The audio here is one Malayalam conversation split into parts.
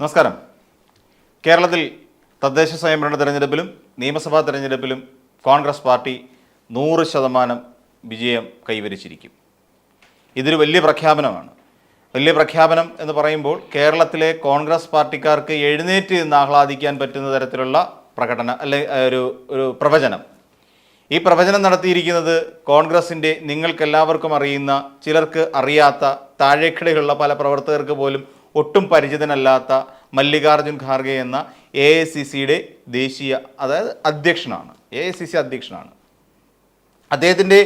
നമസ്കാരം. കേരളത്തിൽ തദ്ദേശ സ്വയംഭരണ തെരഞ്ഞെടുപ്പിലും നിയമസഭാ തെരഞ്ഞെടുപ്പിലും കോൺഗ്രസ് പാർട്ടി നൂറ് ശതമാനം വിജയം കൈവരിച്ചിരിക്കും. ഇതൊരു വലിയ പ്രഖ്യാപനമാണ്. വലിയ പ്രഖ്യാപനം എന്ന് പറയുമ്പോൾ കേരളത്തിലെ കോൺഗ്രസ് പാർട്ടിക്കാർക്ക് എഴുന്നേറ്റ് നിന്ന് ആഹ്ലാദിക്കാൻ പറ്റുന്ന തരത്തിലുള്ള പ്രകടനം അല്ലെ ഒരു ഒരു പ്രവചനം. ഈ പ്രവചനം നടത്തിയിരിക്കുന്നത് കോൺഗ്രസിന്റെ നിങ്ങൾക്കെല്ലാവർക്കും അറിയുന്ന ചിലർക്ക് അറിയാത്ത താഴേക്കിടയിലുള്ള പല പ്രവർത്തകർക്ക് പോലും ഒട്ടും പരിചിതനല്ലാത്ത മല്ലികാർജുൻ ഖാർഗെ എന്ന എ ഐ സി സിയുടെ ദേശീയ അതായത് അധ്യക്ഷനാണ്. എ സി സി അധ്യക്ഷനാണ്. അദ്ദേഹത്തിന്റെ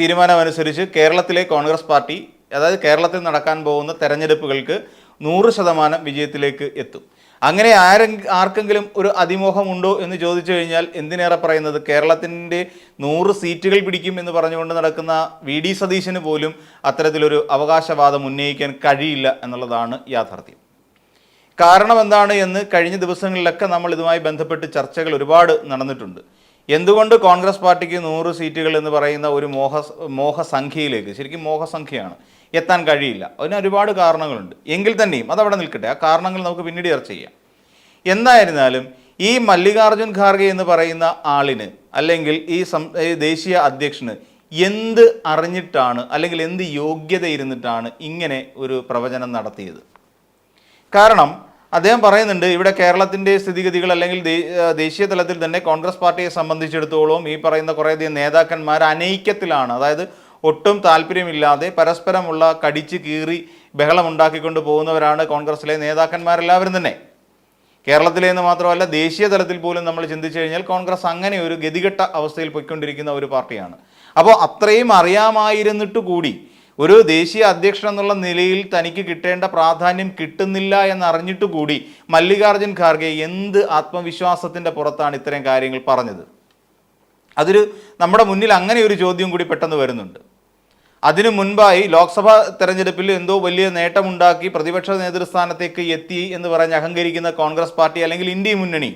തീരുമാനമനുസരിച്ച് കേരളത്തിലെ കോൺഗ്രസ് പാർട്ടി അതായത് കേരളത്തിൽ നടക്കാൻ പോകുന്ന തെരഞ്ഞെടുപ്പുകൾക്ക് നൂറ് ശതമാനം വിജയത്തിലേക്ക് എത്തും. അങ്ങനെ ആരെ ആർക്കെങ്കിലും ഒരു അതിമോഹമുണ്ടോ എന്ന് ചോദിച്ചു കഴിഞ്ഞാൽ എന്തിനേറെ പറയുന്നത്? കേരളത്തിന്റെ നൂറ് സീറ്റുകൾ പിടിക്കും എന്ന് പറഞ്ഞുകൊണ്ട് നടക്കുന്ന വി ഡി സതീശന് പോലും അത്തരത്തിലൊരു അവകാശവാദം ഉന്നയിക്കാൻ കഴിയില്ല എന്നുള്ളതാണ് യാഥാർത്ഥ്യം. കാരണം എന്താണ് എന്ന് കഴിഞ്ഞ ദിവസങ്ങളിലൊക്കെ നമ്മൾ ഇതുമായി ബന്ധപ്പെട്ട് ചർച്ചകൾ ഒരുപാട് നടന്നിട്ടുണ്ട്. എന്തുകൊണ്ട് കോൺഗ്രസ് പാർട്ടിക്ക് നൂറ് സീറ്റുകൾ എന്ന് പറയുന്ന ഒരു മോഹ മോഹസംഖ്യയിലേക്ക് ശരിക്കും മോഹസംഖ്യയാണ് എത്താൻ കഴിയില്ല. അതിന് ഒരുപാട് കാരണങ്ങളുണ്ട്. എങ്കിൽ തന്നെയും അതവിടെ നിൽക്കട്ടെ. ആ കാരണങ്ങൾ നമുക്ക് പിന്നീട് ചർച്ച ചെയ്യാം. എന്തായിരുന്നാലും ഈ മല്ലികാർജുൻ ഖാർഗെ എന്ന് പറയുന്ന ആളിന് അല്ലെങ്കിൽ ഈ സം ദേശീയ അധ്യക്ഷന് എന്ത് അറിഞ്ഞിട്ടാണ് അല്ലെങ്കിൽ എന്ത് യോഗ്യത ഇരുന്നിട്ടാണ് ഇങ്ങനെ ഒരു പ്രവചനം നടത്തിയത്? കാരണം അദ്ദേഹം പറയുന്നുണ്ട് ഇവിടെ കേരളത്തിന്റെ സ്ഥിതിഗതികൾ അല്ലെങ്കിൽ ദേശീയ തലത്തിൽ തന്നെ കോൺഗ്രസ് പാർട്ടിയെ സംബന്ധിച്ചിടത്തോളം ഈ പറയുന്ന കുറേയധികം നേതാക്കന്മാർ അനൈക്യത്തിലാണ്. അതായത് ഒട്ടും താല്പര്യമില്ലാതെ പരസ്പരമുള്ള കടിച്ച് കീറി ബഹളമുണ്ടാക്കിക്കൊണ്ട് പോകുന്നവരാണ് കോൺഗ്രസിലെ നേതാക്കന്മാരെല്ലാവരും തന്നെ. കേരളത്തിലെ എന്ന് മാത്രമല്ല ദേശീയ തലത്തിൽ പോലും നമ്മൾ ചിന്തിച്ചു കഴിഞ്ഞാൽ കോൺഗ്രസ് അങ്ങനെ ഒരു ഗതികെട്ട അവസ്ഥയിൽ പോയിക്കൊണ്ടിരിക്കുന്ന ഒരു പാർട്ടിയാണ്. അപ്പോൾ അത്രയും അറിയാമായിരുന്നിട്ട് കൂടി ഒരു ദേശീയ അധ്യക്ഷൻ എന്നുള്ള നിലയിൽ തനിക്ക് കിട്ടേണ്ട പ്രാധാന്യം കിട്ടുന്നില്ല എന്നറിഞ്ഞിട്ട് കൂടി മല്ലികാർജുൻ ഖാർഗെ എന്ത് ആത്മവിശ്വാസത്തിന്റെ പുറത്താണ് ഇത്തരം കാര്യങ്ങൾ പറഞ്ഞത്? അതൊരു നമ്മുടെ മുന്നിൽ അങ്ങനെ ഒരു ചോദ്യം കൂടി പെട്ടെന്ന് വരുന്നുണ്ട്. അതിനു മുൻപായി ലോക്സഭാ തെരഞ്ഞെടുപ്പിൽ എന്തോ വലിയ നേട്ടമുണ്ടാക്കി പ്രതിപക്ഷ നേതൃസ്ഥാനത്തേക്ക് എത്തി എന്ന് പറഞ്ഞ് അഹങ്കരിക്കുന്ന കോൺഗ്രസ് പാർട്ടി അല്ലെങ്കിൽ ഇന്ത്യ മുന്നണി.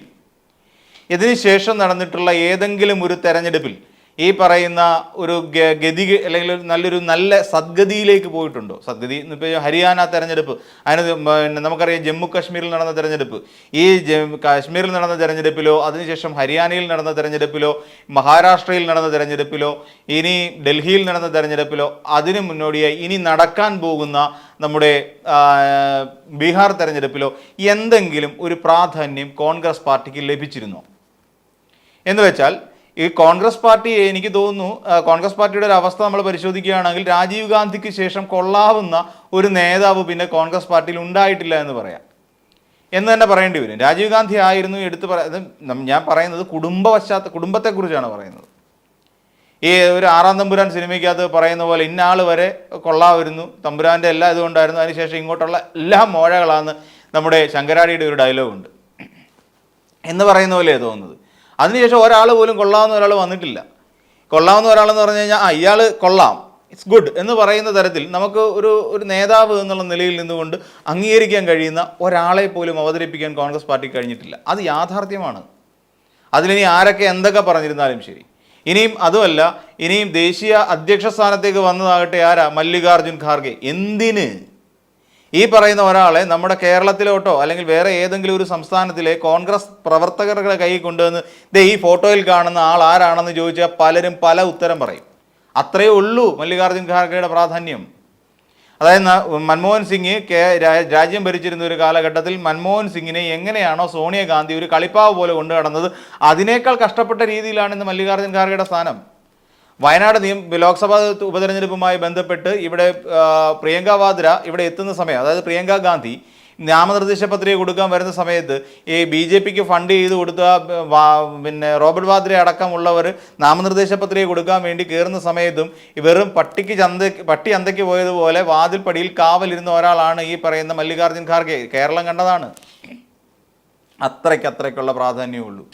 ഇതിനുശേഷം നടന്നിട്ടുള്ള ഏതെങ്കിലും ഒരു തെരഞ്ഞെടുപ്പിൽ ഈ പറയുന്ന ഒരു ഗതി അല്ലെങ്കിൽ ഒരു നല്ലൊരു നല്ല സദ്ഗതിയിലേക്ക് പോയിട്ടുണ്ടോ? സദ്ഗതി ഇപ്പോൾ ഹരിയാന തെരഞ്ഞെടുപ്പ്. അതിന് പിന്നെ നമുക്കറിയാം ജമ്മു കാശ്മീരിൽ നടന്ന തെരഞ്ഞെടുപ്പ്. ഈ കാശ്മീരിൽ നടന്ന തെരഞ്ഞെടുപ്പിലോ അതിനുശേഷം ഹരിയാനയിൽ നടന്ന തെരഞ്ഞെടുപ്പിലോ മഹാരാഷ്ട്രയിൽ നടന്ന തെരഞ്ഞെടുപ്പിലോ ഇനി ഡൽഹിയിൽ നടന്ന തെരഞ്ഞെടുപ്പിലോ അതിന് മുന്നോടിയായി ഇനി നടക്കാൻ പോകുന്ന നമ്മുടെ ബീഹാർ തെരഞ്ഞെടുപ്പിലോ എന്തെങ്കിലും ഒരു പ്രാധാന്യം കോൺഗ്രസ് പാർട്ടിക്ക് ലഭിച്ചിരുന്നോ? എന്ന് വെച്ചാൽ ഈ കോൺഗ്രസ് പാർട്ടി എനിക്ക് തോന്നുന്നു കോൺഗ്രസ് പാർട്ടിയുടെ ഒരു അവസ്ഥ നമ്മൾ പരിശോധിക്കുകയാണെങ്കിൽ രാജീവ് ഗാന്ധിക്ക് ശേഷം കൊള്ളാവുന്ന ഒരു നേതാവ് പിന്നെ കോൺഗ്രസ് പാർട്ടിയിൽ ഉണ്ടായിട്ടില്ല എന്ന് പറയാം. എന്ന് തന്നെ പറയേണ്ടി വരും. രാജീവ് ഗാന്ധി ആയിരുന്നു എടുത്ത് പറയുന്നത് ഞാൻ പറയുന്നത് കുടുംബ പശ്ചാത്ത കുടുംബത്തെക്കുറിച്ചാണ് പറയുന്നത്. ഈ ഒരു ആറാം തമ്പുരാൻ സിനിമയ്ക്കകത്ത് പറയുന്ന പോലെ ഇന്നാൾ വരെ കൊള്ളാമായിരുന്നു. തമ്പുരാന്റെ എല്ലാ ഇതുകൊണ്ടായിരുന്നു. അതിനുശേഷം ഇങ്ങോട്ടുള്ള എല്ലാ മോഴകളാണ് നമ്മുടെ ശങ്കരാടിയുടെ ഒരു ഡയലോഗുണ്ട് എന്ന് പറയുന്ന പോലെയാണ് തോന്നുന്നത്. അതിനുശേഷം ഒരാൾ പോലും കൊള്ളാവുന്ന ഒരാൾ വന്നിട്ടില്ല. കൊള്ളാവുന്ന ഒരാളെന്ന് പറഞ്ഞു കഴിഞ്ഞാൽ ആ ഇയാൾ കൊള്ളാം. ഇറ്റ്സ് ഗുഡ് എന്ന് പറയുന്ന തരത്തിൽ നമുക്ക് ഒരു ഒരു നേതാവ് എന്നുള്ള നിലയിൽ നിന്നുകൊണ്ട് അംഗീകരിക്കാൻ കഴിയുന്ന ഒരാളെ പോലും അവതരിപ്പിക്കാൻ കോൺഗ്രസ് പാർട്ടി കഴിഞ്ഞിട്ടില്ല. അത് യാഥാർത്ഥ്യമാണ്. അതിലിനി ആരൊക്കെ എന്തൊക്കെ പറഞ്ഞിരുന്നാലും ശരി. ഇനിയും അതുമല്ല ഇനിയും ദേശീയ അധ്യക്ഷ സ്ഥാനത്തേക്ക് വന്നതാകട്ടെ ആരാ? മല്ലികാർജുൻ ഖാർഗെ. എന്തിന്? ഈ പറയുന്ന ഒരാളെ നമ്മുടെ കേരളത്തിലോട്ടോ അല്ലെങ്കിൽ വേറെ ഏതെങ്കിലും ഒരു സംസ്ഥാനത്തിലെ കോൺഗ്രസ് പ്രവർത്തകരുടെ കൈ കൊണ്ടുവന്ന് ദേ ഈ ഫോട്ടോയിൽ കാണുന്ന ആൾ ആരാണെന്ന് ചോദിച്ചാൽ പലരും പല ഉത്തരം പറയും. അത്രയേ ഉള്ളൂ മല്ലികാർജുൻ ഖാർഗെയുടെ പ്രാധാന്യം. അതായത് മൻമോഹൻ സിംഗ് രാജ്യം ഭരിച്ചിരുന്ന ഒരു കാലഘട്ടത്തിൽ മൻമോഹൻ സിംഗിനെ എങ്ങനെയാണോ സോണിയാഗാന്ധി ഒരു കളിപ്പാവ് പോലെ കൊണ്ടു അതിനേക്കാൾ കഷ്ടപ്പെട്ട രീതിയിലാണ് ഇന്ന് മല്ലികാർജുൻ ഖാർഗെയുടെ സ്ഥാനം. വയനാട് നിയം ലോക്സഭാ ഉപതെരഞ്ഞെടുപ്പുമായി ബന്ധപ്പെട്ട് ഇവിടെ പ്രിയങ്ക വാദ്ര ഇവിടെ എത്തുന്ന സമയം അതായത് പ്രിയങ്ക ഗാന്ധി നാമനിർദ്ദേശ പത്രിക കൊടുക്കാൻ വരുന്ന സമയത്ത് ഈ ബി ജെ പിക്ക് ഫണ്ട് ചെയ്ത് കൊടുത്ത പിന്നെ റോബർട്ട് വാദ്ര അടക്കമുള്ളവർ നാമനിർദ്ദേശ പത്രിക കൊടുക്കാൻ വേണ്ടി കയറുന്ന സമയത്തും വെറും പട്ടിക്ക് ചന്ത പട്ടി അന്തയ്ക്ക് പോയതുപോലെ വാതിൽപ്പടിയിൽ കാവലിരുന്ന ഒരാളാണ് ഈ പറയുന്ന മല്ലികാർജുൻ ഖാർഗെ. കേരളം കണ്ടതാണ്. അത്രയ്ക്ക് അത്രയ്ക്കുള്ള പ്രാധാന്യമുള്ളൂ.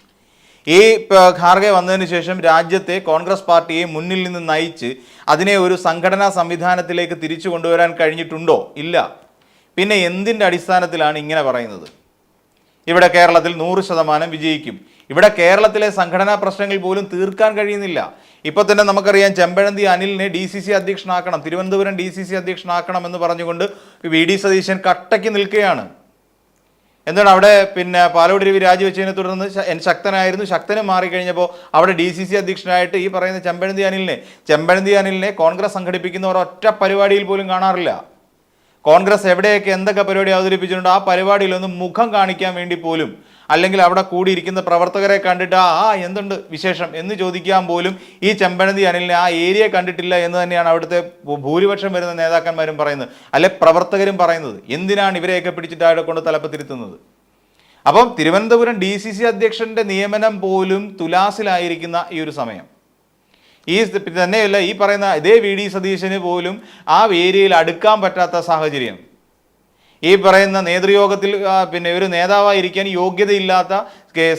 ഈ ഖാർഗെ വന്നതിന് ശേഷം രാജ്യത്തെ കോൺഗ്രസ് പാർട്ടിയെ മുന്നിൽ നിന്ന് നയിച്ച് അതിനെ ഒരു സംഘടനാ സംവിധാനത്തിലേക്ക് തിരിച്ചു കൊണ്ടുവരാൻ കഴിഞ്ഞിട്ടുണ്ടോ? ഇല്ല. പിന്നെ എന്തിന്റെ അടിസ്ഥാനത്തിലാണ് ഇങ്ങനെ പറയുന്നത്? ഇവിടെ കേരളത്തിൽ നൂറ് ശതമാനം വിജയിക്കും. ഇവിടെ കേരളത്തിലെ സംഘടനാ പ്രശ്നങ്ങൾ പോലും തീർക്കാൻ കഴിയുന്നില്ല. ഇപ്പോൾ തന്നെ നമുക്കറിയാം ചെമ്പഴന്തി അനിലിനെ ഡി സി സി അധ്യക്ഷനാക്കണം തിരുവനന്തപുരം ഡി സി സി അധ്യക്ഷനാക്കണം എന്ന് പറഞ്ഞുകൊണ്ട് വി ഡി സതീശൻ കട്ടയ്ക്ക് നിൽക്കുകയാണ്. എന്താണ് അവിടെ പിന്നെ പാലോട് രവി രാജിവെച്ചതിനെ തുടർന്ന് ശക്തനായിരുന്നു. ശക്തന് മാറിക്കഴിഞ്ഞപ്പോൾ അവിടെ ഡി സി സി അധ്യക്ഷനായിട്ട് ഈ പറയുന്ന ചെമ്പഴന്തി അനിലിനെ ചെമ്പഴന്തി അനിലിനെ കോൺഗ്രസ് സംഘടിപ്പിക്കുന്ന ഒരൊറ്റ പരിപാടിയിൽ പോലും കാണാറില്ല. കോൺഗ്രസ് എവിടെയൊക്കെ എന്തൊക്കെ പരിപാടി അവതരിപ്പിച്ചിട്ടുണ്ടോ ആ പരിപാടിയിലൊന്നും മുഖം കാണിക്കാൻ വേണ്ടി പോലും അല്ലെങ്കിൽ അവിടെ കൂടിയിരിക്കുന്ന പ്രവർത്തകരെ കണ്ടിട്ട് ആ എന്തുണ്ട് വിശേഷം? എന്ന് ചോദിക്കാൻ പോലും ഈ ചെമ്പനന്തി അനിലിനെ ആ ഏരിയ കണ്ടിട്ടില്ല എന്ന് തന്നെയാണ് അവിടുത്തെ ഭൂരിപക്ഷം വരുന്ന നേതാക്കന്മാരും പറയുന്നത്. അല്ലെ പ്രവർത്തകരും പറയുന്നത്. എന്തിനാണ് ഇവരെയൊക്കെ പിടിച്ചിട്ട് അവിടെ കൊണ്ട് തലപ്പത്തിരുത്തുന്നത്? അപ്പം തിരുവനന്തപുരം ഡി സി സി അധ്യക്ഷന്റെ നിയമനം പോലും തുലാസിലായിരിക്കുന്ന ഈ ഒരു സമയം. ഈ തന്നെയല്ല ഈ പറയുന്ന ഇതേ വി ഡി സതീശന് പോലും ആ ഏരിയയിൽ അടുക്കാൻ പറ്റാത്ത സാഹചര്യം. ഈ പറയുന്ന നേതൃയോഗത്തിൽ പിന്നെ ഒരു നേതാവായിരിക്കാൻ യോഗ്യതയില്ലാത്ത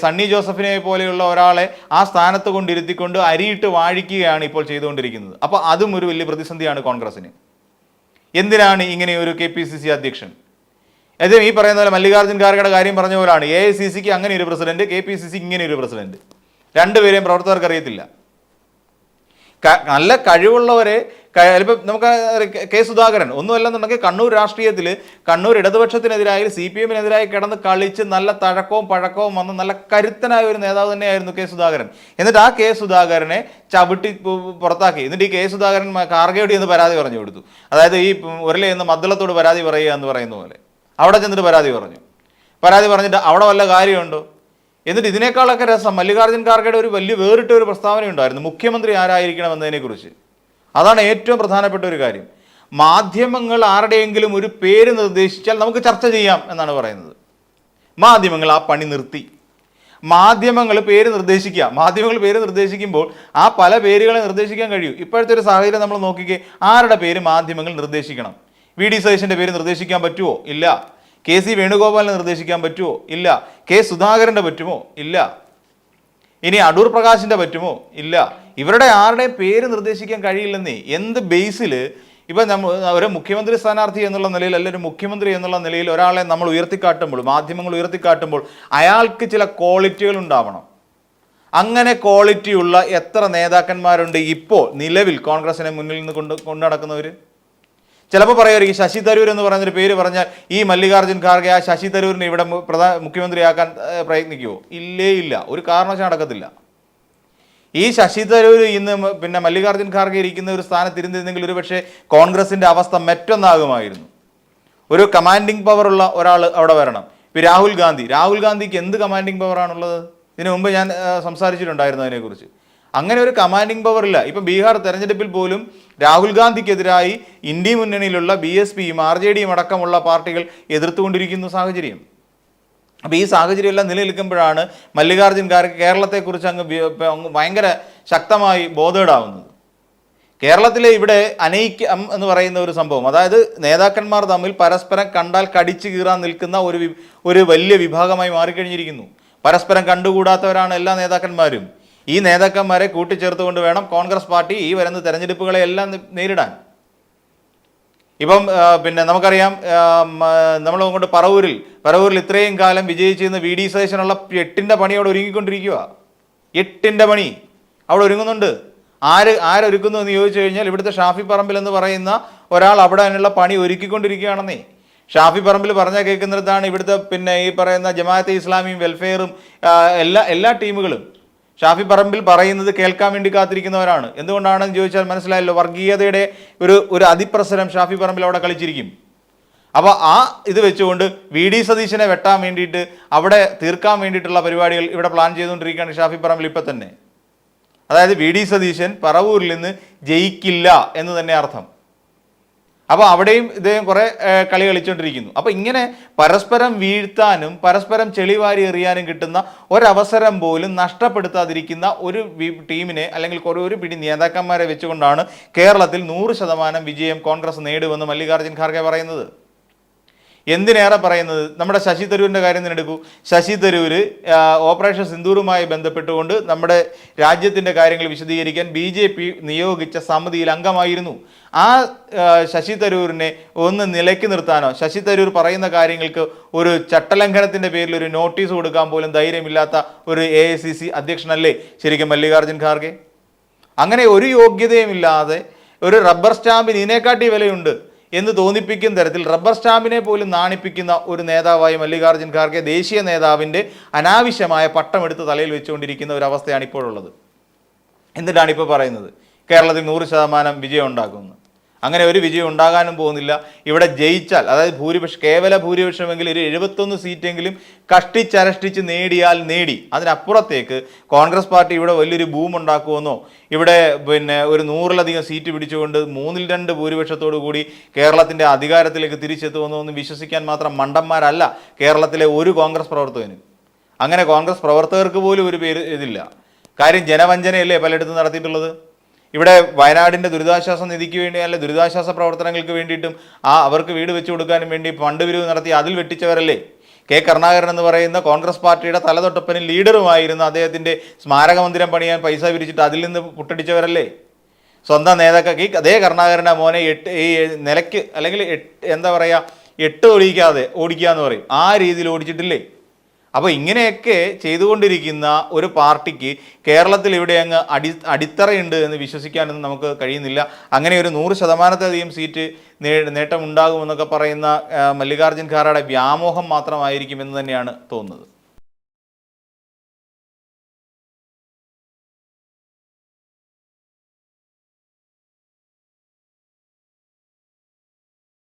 സണ്ണി ജോസഫിനെ പോലെയുള്ള ഒരാളെ ആ സ്ഥാനത്ത് കൊണ്ടിരുത്തിക്കൊണ്ട് അരിയിട്ട് വാഴിക്കുകയാണ് ഇപ്പോൾ ചെയ്തുകൊണ്ടിരിക്കുന്നത്. അപ്പോൾ അതും ഒരു വലിയ പ്രതിസന്ധിയാണ് കോൺഗ്രസിന് എന്തിനാണ് ഇങ്ങനെ ഒരു കെ പി സി സി അധ്യക്ഷൻ? അതേ ഈ പറയുന്ന പോലെ മല്ലികാർജുൻ ഖാർഗയുടെ കാര്യം പറഞ്ഞ പോലാണ്. എ ഐ സി സിക്ക് അങ്ങനെ ഒരു president K P C C ഇങ്ങനെ ഒരു പ്രസിഡന്റ്. രണ്ടുപേരെയും പ്രവർത്തകർക്ക് അറിയത്തില്ല നല്ല കഴിവുള്ളവരെ ചിലപ്പോൾ നമുക്ക് കെ സുധാകരൻ ഒന്നുമല്ലെന്നുണ്ടെങ്കിൽ കണ്ണൂർ രാഷ്ട്രീയത്തിൽ കണ്ണൂർ ഇടതുപക്ഷത്തിനെതിരായി സി പി എമ്മിനെതിരായി കിടന്ന് കളിച്ച് നല്ല തഴക്കവും പഴക്കവും വന്ന് നല്ല കരുത്തനായ ഒരു നേതാവ് തന്നെയായിരുന്നു കെ സുധാകരൻ. എന്നിട്ട് ആ കെ സുധാകരനെ ചവിട്ടി പുറത്താക്കി. എന്നിട്ട് ഈ കെ സുധാകരൻ കാർഗയോട് എന്ന് പരാതി പറഞ്ഞു കൊടുത്തു. അതായത് ഈ ഉരലെ എന്ന് മദ്ദളത്തോട് പരാതി പറയുക എന്ന് പറയുന്ന പോലെ. അവിടെ ചെന്നിട്ട് പരാതി പറഞ്ഞു. പരാതി പറഞ്ഞിട്ട് അവിടെ വല്ല കാര്യമുണ്ടോ? എന്നിട്ട് ഇതിനേക്കാളൊക്കെ രസം മല്ലികാർജുൻ ഖാർഗയുടെ ഒരു വലിയ വേറിട്ട ഒരു പ്രസ്താവന ഉണ്ടായിരുന്നു മുഖ്യമന്ത്രി ആരായിരിക്കണം എന്നതിനെക്കുറിച്ച് അതാണ് ഏറ്റവും പ്രധാനപ്പെട്ട ഒരു കാര്യം. മാധ്യമങ്ങൾ ആരുടെയെങ്കിലും ഒരു പേര് നിർദ്ദേശിച്ചാൽ നമുക്ക് ചർച്ച ചെയ്യാം എന്നാണ് പറയുന്നത്. മാധ്യമങ്ങൾ ആ പണി നിർത്തി. മാധ്യമങ്ങൾ പേര് നിർദ്ദേശിക്കുക. മാധ്യമങ്ങൾ പേര് നിർദ്ദേശിക്കുമ്പോൾ ആ പല പേരുകളെ നിർദ്ദേശിക്കാൻ കഴിയും. ഇപ്പോഴത്തെ ഒരു സാഹചര്യം നമ്മൾ നോക്കിക്കേ ആരുടെ പേര് മാധ്യമങ്ങൾ നിർദ്ദേശിക്കണം? വി. ഡി. സതീശന്റെ പേര് നിർദ്ദേശിക്കാൻ പറ്റുമോ ഇല്ല. കെ. സി. വേണുഗോപാലിനെ നിർദ്ദേശിക്കാൻ പറ്റുമോ ഇല്ല. കെ. സുധാകരന്റെ പറ്റുമോ? ഇല്ല. ഇനി അടൂർ പ്രകാശിന്റെ പറ്റുമോ? ഇല്ല. ഇവരുടെ ആരുടെയും പേര് നിർദ്ദേശിക്കാൻ കഴിയില്ലെന്നേ എന്ത് ബേസിൽ ഇപ്പം നമ്മൾ ഒരു മുഖ്യമന്ത്രി സ്ഥാനാർത്ഥി എന്നുള്ള നിലയിൽ അല്ലെങ്കിൽ ഒരു മുഖ്യമന്ത്രി എന്നുള്ള നിലയിൽ ഒരാളെ നമ്മൾ ഉയർത്തിക്കാട്ടുമ്പോൾ മാധ്യമങ്ങൾ ഉയർത്തിക്കാട്ടുമ്പോൾ അയാൾക്ക് ചില ക്വാളിറ്റികൾ ഉണ്ടാവണം. അങ്ങനെ ക്വാളിറ്റിയുള്ള എത്ര നേതാക്കന്മാരുണ്ട് ഇപ്പോൾ നിലവിൽ കോൺഗ്രസിനെ മുന്നിൽ നിന്ന് കൊണ്ട് കൊണ്ടു നടക്കുന്നവർ ചിലപ്പോൾ പറയുമായിരിക്കും ശശി തരൂർ എന്ന് പറയുന്നൊരു പേര് പറഞ്ഞാൽ ഈ മല്ലികാർജുൻ ഖാർഗെ ആ ശശി തരൂരിനെ ഇവിടെ പ്രധാന മുഖ്യമന്ത്രിയാക്കാൻ പ്രയത്നിക്കുമോ ഇല്ലേ ഇല്ല. ഒരു കാരണവശാലും നടക്കത്തില്ല. ഈ ശശി തരൂർ ഇന്ന് പിന്നെ മല്ലികാർജുൻ ഖാർഗെ ഇരിക്കുന്ന ഒരു സ്ഥാനത്തിരുന്നിരുന്നെങ്കിൽ ഒരു പക്ഷേ കോൺഗ്രസിന്റെ അവസ്ഥ മറ്റൊന്നാകുമായിരുന്നു. ഒരു കമാൻഡിങ് പവറുള്ള ഒരാൾ അവിടെ വരണം. ഇപ്പോൾ രാഹുൽ ഗാന്ധി. രാഹുൽ ഗാന്ധിക്ക് എന്ത് കമാൻഡിങ് പവറാണുള്ളത് ഇതിനു മുമ്പ് ഞാൻ സംസാരിച്ചിട്ടുണ്ടായിരുന്നു അതിനെക്കുറിച്ച്. അങ്ങനെ ഒരു കമാൻഡിങ് പവർ ഇല്ല. ഇപ്പം ബീഹാർ തെരഞ്ഞെടുപ്പിൽ പോലും രാഹുൽ ഗാന്ധിക്കെതിരായി ഇന്ത്യ മുന്നണിയിലുള്ള ബി എസ് പിയും ആർ ജെ ഡിയും അടക്കമുള്ള പാർട്ടികൾ എതിർത്തുകൊണ്ടിരിക്കുന്ന സാഹചര്യം. അപ്പോൾ ഈ സാഹചര്യം എല്ലാം നിലനിൽക്കുമ്പോഴാണ് മല്ലികാർജുൻ ഖാർഗെ കേരളത്തെക്കുറിച്ച് അങ്ങ് അങ്ങ് ഭയങ്കര ശക്തമായി ബോധേഡാവുന്നത് കേരളത്തിലെ ഇവിടെ അനൈക്യം എന്ന് പറയുന്ന ഒരു സംഭവം അതായത് നേതാക്കന്മാർ തമ്മിൽ പരസ്പരം കണ്ടാൽ കടിച്ചു കീറാൻ നിൽക്കുന്ന ഒരു ഒരു വലിയ വിഭാഗമായി മാറിക്കഴിഞ്ഞിരിക്കുന്നു. പരസ്പരം കണ്ടുകൂടാത്തവരാണ് എല്ലാ നേതാക്കന്മാരും. ഈ നേതാക്കന്മാരെ കൂട്ടിച്ചേർത്തുകൊണ്ട് വേണം കോൺഗ്രസ് പാർട്ടി ഈ വരുന്ന തെരഞ്ഞെടുപ്പുകളെ എല്ലാം നേരിടാൻ. ഇപ്പം പിന്നെ നമുക്കറിയാം നമ്മൾ കൊണ്ട് പറവൂരിൽ പറവൂരിൽ ഇത്രയും കാലം വിജയിച്ചിരുന്ന വി ഡി സതീശനുള്ള എട്ടിന്റെ പണി അവിടെ ഒരുങ്ങിക്കൊണ്ടിരിക്കുക എട്ടിന്റെ പണി അവിടെ ഒരുങ്ങുന്നുണ്ട്. ആര് ആരൊരുക്കുന്നു എന്ന് ചോദിച്ചു കഴിഞ്ഞാൽ ഇവിടുത്തെ ഷാഫി പറമ്പിൽ എന്ന് പറയുന്ന ഒരാൾ അവിടെ അതിനുള്ള പണി ഒരുക്കിക്കൊണ്ടിരിക്കുകയാണെന്നേ. ഷാഫി പറമ്പിൽ പറഞ്ഞാൽ കേൾക്കുന്നിടത്താണ് ഇവിടുത്തെ പിന്നെ ഈ പറയുന്ന ജമാഅത്തെ ഇസ്ലാമിയും വെൽഫെയറും എല്ലാ എല്ലാ ടീമുകളും ഷാഫി പറമ്പിൽ പറയുന്നത് കേൾക്കാൻ വേണ്ടി കാത്തിരിക്കുന്നവരാണ്. എന്തുകൊണ്ടാണെന്ന് ചോദിച്ചാൽ മനസ്സിലായല്ലോ വർഗീയതയുടെ ഒരു ഒരു അതിപ്രസരം ഷാഫി പറമ്പിൽ അവിടെ കളിച്ചിരിക്കും. അപ്പോൾ ആ ഇത് വെച്ചുകൊണ്ട് വി ഡി സതീശനെ വെട്ടാൻ വേണ്ടിയിട്ട് അവിടെ തീർക്കാൻ വേണ്ടിയിട്ടുള്ള പരിപാടികൾ ഇവിടെ പ്ലാൻ ചെയ്തുകൊണ്ടിരിക്കുകയാണ് ഷാഫി പറമ്പിൽ ഇപ്പം തന്നെ. അതായത് വി ഡി സതീശൻ പറവൂരിൽ നിന്ന് ജയിക്കില്ല എന്ന് തന്നെ അർത്ഥം. അപ്പോൾ അവിടെയും ഇദ്ദേഹം കുറേ കളി കളിച്ചുകൊണ്ടിരിക്കുന്നു അപ്പോൾ ഇങ്ങനെ പരസ്പരം വീഴ്ത്താനും പരസ്പരം ചെളിവാരി എറിയാനും കിട്ടുന്ന ഒരവസരം പോലും നഷ്ടപ്പെടുത്താതിരിക്കുന്ന ഒരു ടീമിനെ അല്ലെങ്കിൽ കുറേ ഒരു പിടി നേതാക്കന്മാരെ വെച്ചുകൊണ്ടാണ് കേരളത്തിൽ നൂറ് ശതമാനം വിജയം കോൺഗ്രസ് നേടുമെന്ന് മല്ലികാർജുൻ ഖാർഗെ പറയുന്നത്. എന്തിനേറെ പറയുന്നത്? നമ്മുടെ ശശി തരൂരിന്റെ കാര്യം തന്നെ എടുക്കൂ. ശശി തരൂർ ഓപ്പറേഷൻ സിന്ദൂറുമായി ബന്ധപ്പെട്ടുകൊണ്ട് നമ്മുടെ രാജ്യത്തിന്റെ കാര്യങ്ങൾ വിശദീകരിക്കാൻ ബി ജെ പി നിയോഗിച്ച സമിതിയിൽ അംഗമായിരുന്നു. ആ ശശി തരൂരിനെ ഒന്ന് നിലയ്ക്ക് നിർത്താനോ? ശശി തരൂർ പറയുന്ന കാര്യങ്ങൾക്ക് ഒരു ചട്ടലംഘനത്തിന്റെ പേരിൽ ഒരു നോട്ടീസ് കൊടുക്കാൻ പോലും ധൈര്യമില്ലാത്ത ഒരു എ ഐ സി സി അധ്യക്ഷനല്ലേ ശരിക്കും മല്ലികാർജുൻ ഖാർഗെ? അങ്ങനെ ഒരു യോഗ്യതയുമില്ലാതെ ഒരു റബ്ബർ സ്റ്റാമ്പിന് ഇതിനെക്കാട്ടി വിലയുണ്ട്. എന്ന് തോന്നിപ്പിക്കുന്ന തരത്തിൽ റബ്ബർ സ്റ്റാമ്പിനെ പോലും നാണിപ്പിക്കുന്ന ഒരു നേതാവായി മല്ലികാർജുൻ ഖാർഗെ ദേശീയ നേതാവിന്റെ അനാവശ്യമായ പട്ടമെടുത്ത് തലയിൽ വെച്ചുകൊണ്ടിരിക്കുന്ന ഒരു അവസ്ഥയാണ് ഇപ്പോഴുള്ളത്. എന്നിട്ടാണ് ഇപ്പോൾ പറയുന്നത്? കേരളത്തിൽ നൂറ് ശതമാനം വിജയം ഉണ്ടാക്കുമെന്ന് അങ്ങനെ ഒരു വിജയം ഉണ്ടാകാനും പോകുന്നില്ല. ഇവിടെ ജയിച്ചാൽ അതായത് ഭൂരിപക്ഷം കേവല ഭൂരിപക്ഷമെങ്കിൽ ഒരു എഴുപത്തൊന്ന് സീറ്റെങ്കിലും കഷ്ടിച്ചരഷ്ടിച്ച് നേടിയാൽ നേടി. അതിനപ്പുറത്തേക്ക് കോൺഗ്രസ് പാർട്ടി ഇവിടെ വലിയൊരു ബൂം ഉണ്ടാക്കുമെന്നോ ഇവിടെ പിന്നെ ഒരു നൂറിലധികം സീറ്റ് പിടിച്ചുകൊണ്ട് മൂന്നിൽ രണ്ട് ഭൂരിപക്ഷത്തോടു കൂടി കേരളത്തിന്റെ അധികാരത്തിലേക്ക് തിരിച്ചെത്തുമെന്നോ ഒന്നും വിശ്വസിക്കാൻ മാത്രം മണ്ടന്മാരല്ല കേരളത്തിലെ ഒരു കോൺഗ്രസ് പ്രവർത്തകനും. അങ്ങനെ കോൺഗ്രസ് പ്രവർത്തകർക്ക് പോലും ഒരു പേര് ഇതില്ല. കാര്യം ജനവഞ്ചനയല്ലേ പലയിടത്തും നടത്തിയിട്ടുള്ളത്? ഇവിടെ വയനാടിന്റെ ദുരിതാശ്വാസ നിധിക്ക് വേണ്ടി അല്ലെ ദുരിതാശ്വാസ പ്രവർത്തനങ്ങൾക്ക് വേണ്ടിയിട്ടും ആ അവർക്ക് വീട് വെച്ചു കൊടുക്കാനും വേണ്ടി ഫണ്ട് പിരിവ് നടത്തി അതിൽ വെട്ടിച്ചവരല്ലേ? കെ കരുണാകരൻ എന്ന് പറയുന്ന കോൺഗ്രസ് പാർട്ടിയുടെ തലതൊട്ടപ്പനും ലീഡറുമായിരുന്ന അദ്ദേഹത്തിന്റെ സ്മാരക മന്ദിരം പണിയാൻ പൈസ പിരിച്ചിട്ട് അതിൽ നിന്ന് പുട്ടടിച്ചവരല്ലേ? സ്വന്തം നേതാക്കൾക്ക് അതേ കരുണാകരന്റെ മോനെ എട്ട് ഈ നിലയ്ക്ക് അല്ലെങ്കിൽ എന്താ പറയുക എട്ട് ഓടിക്കാതെ ഓടിക്കുക എന്ന് പറയും. ആ രീതിയിൽ ഓടിച്ചിട്ടില്ലേ? അപ്പോൾ ഇങ്ങനെയൊക്കെ ചെയ്തുകൊണ്ടിരിക്കുന്ന ഒരു പാർട്ടിക്ക് കേരളത്തിൽ ഇവിടെ അങ്ങ് അടി അടിത്തറയുണ്ട് എന്ന് വിശ്വസിക്കാനൊന്നും നമുക്ക് കഴിയുന്നില്ല. അങ്ങനെ ഒരു നൂറ് ശതമാനത്തിലധികം സീറ്റ് നേട്ടമുണ്ടാകുമെന്നൊക്കെ പറയുന്ന മല്ലികാർജുൻ ഖാറയുടെ വ്യാമോഹം മാത്രമായിരിക്കുമെന്ന് തന്നെയാണ് തോന്നുന്നത്.